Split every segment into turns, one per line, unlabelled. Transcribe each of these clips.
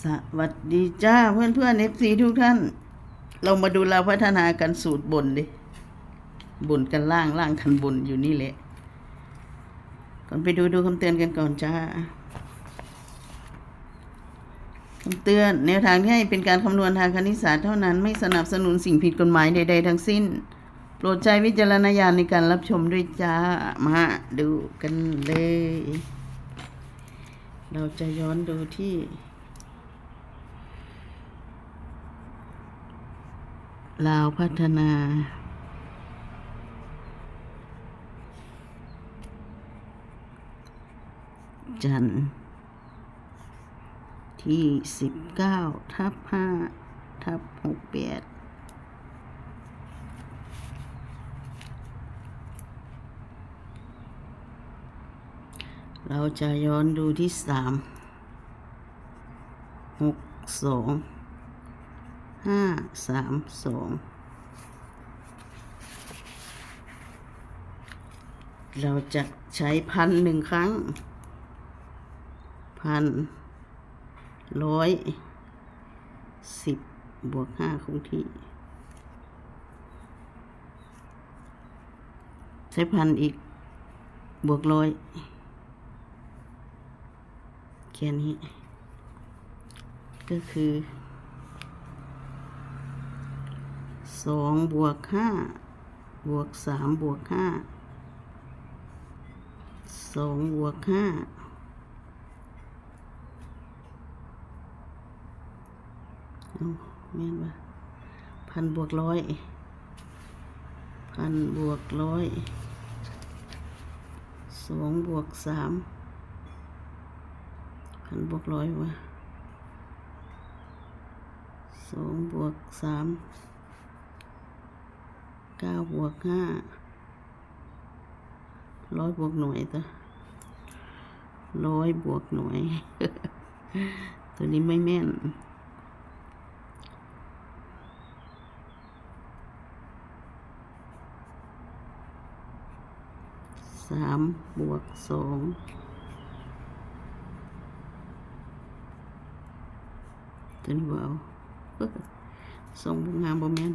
สวัสดีจ้าเพื่อนเพื่อนเอฟซีทุกท่าน เรามาดูเราพัฒนากันสูตรบนดิบนกันล่างล่างคันบนอยู่นี่แหละก่อนไปดูดูคำเตือนกันก่อนจ้าคำเตือน แนวทางที่ให้เป็นการคำนวณทางคณิตศาสตร์เท่านั้นไม่สนับสนุนสิ่งผิดกฎหมายใด ๆ ทั้งสิ้น โปรดใช้วิจารณญาณในการรับชมด้วยจ้ามาดูกันเลย เราจะย้อนดูที่ ลาวพัฒนา จันที่สิบเก้าทับห้าทับหกแปดเราจะย้อนดูที่สามหกสอง ห้าสามสองเราจะใช้พันหนึ่งครั้ง พันร้อยสิบบวกห้าคงที่ ใช้พันอีกบวกร้อยแค่นี้ ก็คือ สองบวกห้าบวกสามบวกห้าสองบวกห้าเอาแม่นปะพันบวกร้อยพันบวกร้อยสองบวกสามพันบวกร้อยวะสองบวกสาม เก้าบวกห้าร้อยบวกหน่วยตัวร้อยบวกหน่วย ตัวนี้ไม่แม่นสามบวกสองตัวนี้เอาสองบวกงามบ่แม่น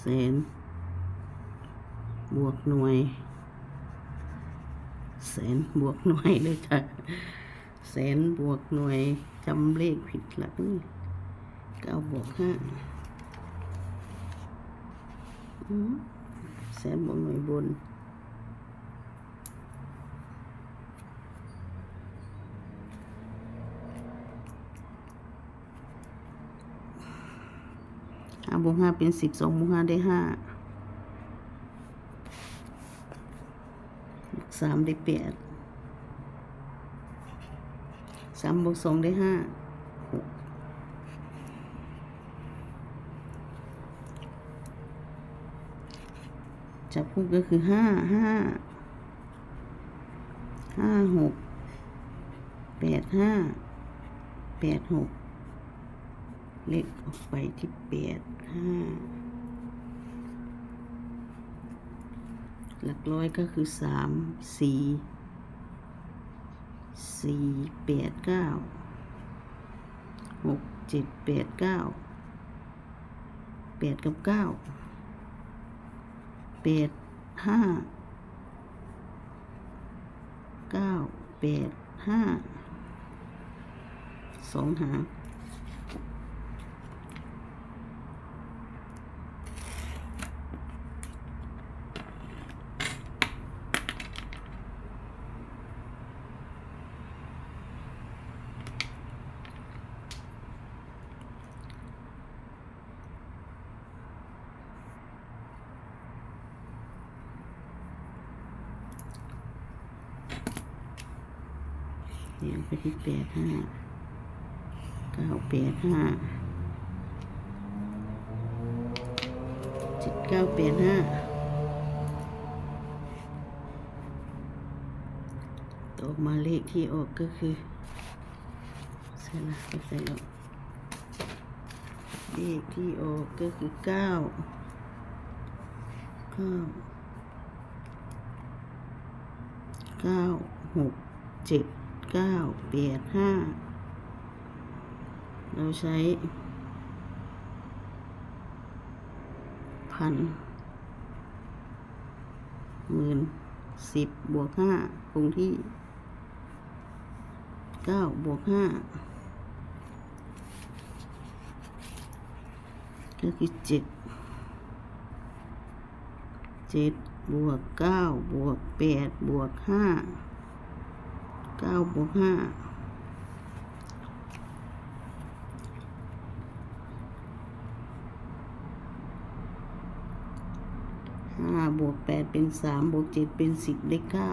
แสน บวกหน่วย แสนบวกหน่วยเลยจ้ะแสนบวกหน่วยจำเลขผิดละนี่เก้าบวกห้าแสนบวกหน่วยบน บวกห้าเป็นสิบสองบวกห้าได้ห้าสามได้แปดสามบวกสองได้ห้าหกจับคู่ก็คือห้าห้าห้าหกแปดห้าแปดหก เลขออกไปที่แปดห้าหลักร้อยก็คือสามสี่สี่แปดเก้าหกเจ็ดแปดเก้าแปดกับเก้าแปดห้าเก้าแปดห้าสองหาง ยวไปที่แปดห้าเก้าแปดห้าเจ็ดเก้าแปดห้าต่อมาเลขที่ออกก็คือใส่ละไปใส่แล้วเลขที่ออกก็คือเก้าเก้าเก้าหกเจ็ด เก้าแปดห้าเราใช้พันหมื่นสิบบวกห้าคงที่เก้าบวกห้าก็คือเจ็ดเจ็ดบวกเก้าบวกแปดบวกห้า เก้าบวกห้าห้าบวกแปดเป็นสามบวกเจ็ดเป็นสิบได้เก้า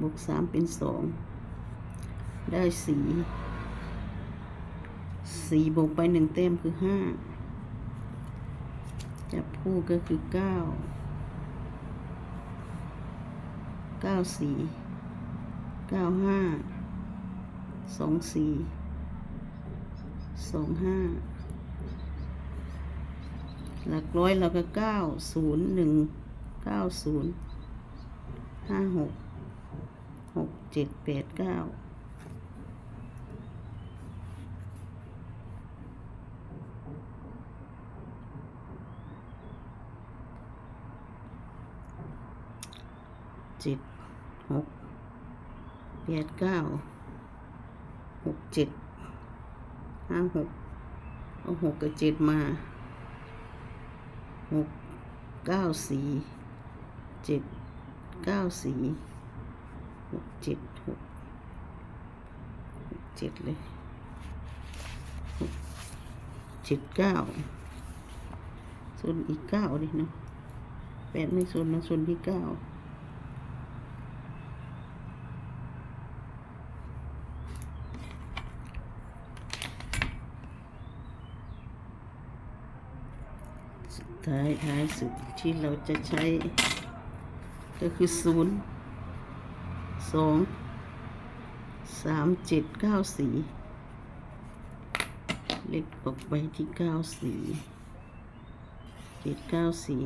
บวกสามเป็นสองได้สี่สี่บวกไปหนึ่งเต็มคือห้าจับคู่ก็คือเก้าเก้าสี่ เก้าห้าสองสี่สองห้าหลักร้อยเราก็เก้าศูนย์หนึ่งเก้าศูนย์ห้าหกหกเจ็ดแปดเก้าเจ็ดหก แปดเก้าหกเจ็ดห้าหกเอาหกกับเจ็ดมาหกเก้าสี่เจ็ดเก้าสี่หกเจ็ดหกหกเจ็ดเลยหกเจ็ดเก้าส่วนอีกเก้าดิเนาะแปดไม่ส่วนนะส่วนที่เก้า สุด ท้ายท้ายสุดที่เราจะใช้ ก็คือศูนย์สองสามเจ็ดเก้าสี่เล็กออกไปที่เก้าสี่เจ็ดเก้าสี่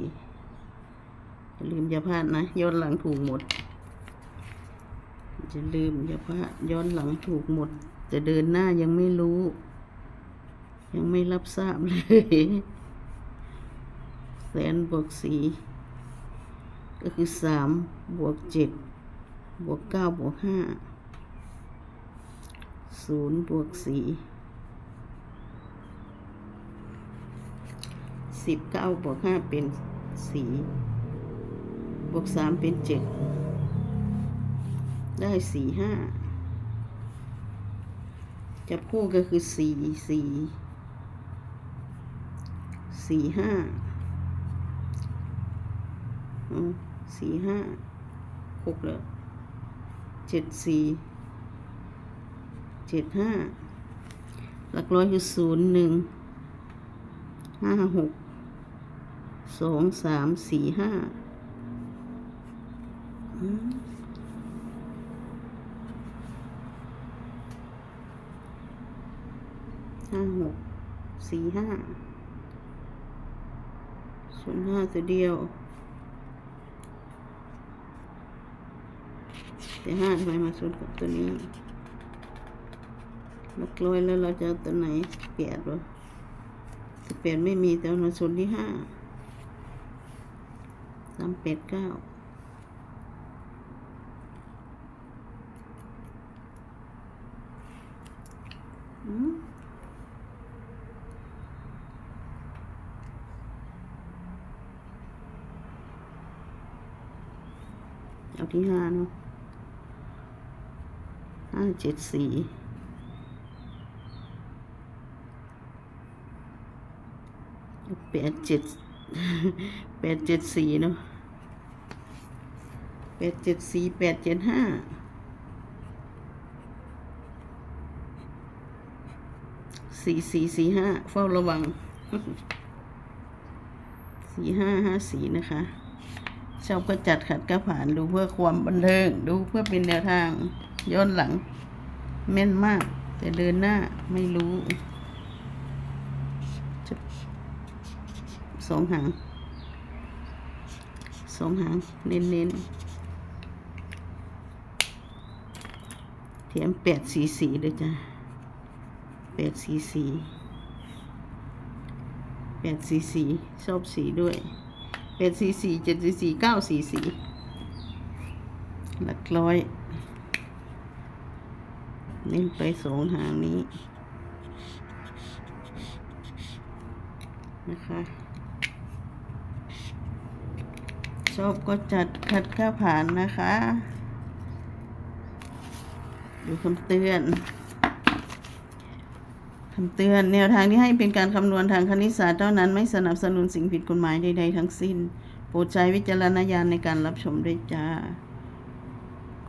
อย่าลืมอย่าพลาดนะ ย้อนหลังถูกหมดจะลืมอย่าพลาดย้อนหลังถูกหมด จะเดินหน้ายังไม่รู้ ยังไม่รับทราบเลย แสนบวกสี่ก็คือสามบวกเจ็ดบวกเก้าบวกห้าศูนย์บวกสี่สิบเก้าบวกห้าเป็นสี่บวกสามเป็นเจ็ดได้สี่ห้าจับคู่ก็คือสี่สี่สี่ห้า สี่ห้าหกแล้วเจ็ดสี่เจ็ดห้าหลักร้อยคือศูนย์หนึ่งห้าหกสองสามสี่ห้าห้าหกสี่ห้าศูนย์ห้าตัวเดียว แต่ห้าทำไมาสุดกับตัวนี้หลักร้อยแล้วเราจะเอาตัวไหนแปดวะแต่แปดไม่มีแต่เอามาสุดที่ห้าสามแปดเก้าอืมเอาที่ห้าเนาะ ห้าเจ็ดสี่แปดเจ็ดแปดเจ็ดสี่เนาะแปดเจ็ดสี่แปดเจ็ดห้าสี่สี่สี่ห้าเฝ้าระวังสี่ห้าห้าสี่นะคะชอบก็จัดขัดก็ผ่านดูเพื่อความบันเทิง ดูเพื่อเป็นแนวทาง ย้อนหลัง แม่นมาก แต่เดินหน้าไม่รู้สองหางสองหาง เน้นเน้นเทียมแปดสีสีด้วยจ้ะแปดสีสีแปดสีสีชอบสีด้วยแปดสีสีเจ็ดสีสีเก้าสีสีหลักร้อย เน้นไปสองหางนี้นะคะชอบก็จัดขัดข้าผ่านนะคะ ดูคำเตือนคำเตือนแนวทางที่ให้เป็นการคำนวณทางคณิตศาสตร์เท่านั้นไม่สนับสนุนสิ่งผิดกฎหมายใดๆทั้งสิ้น โปรดใช้วิจารณญาณในการรับชมด้วยจ้า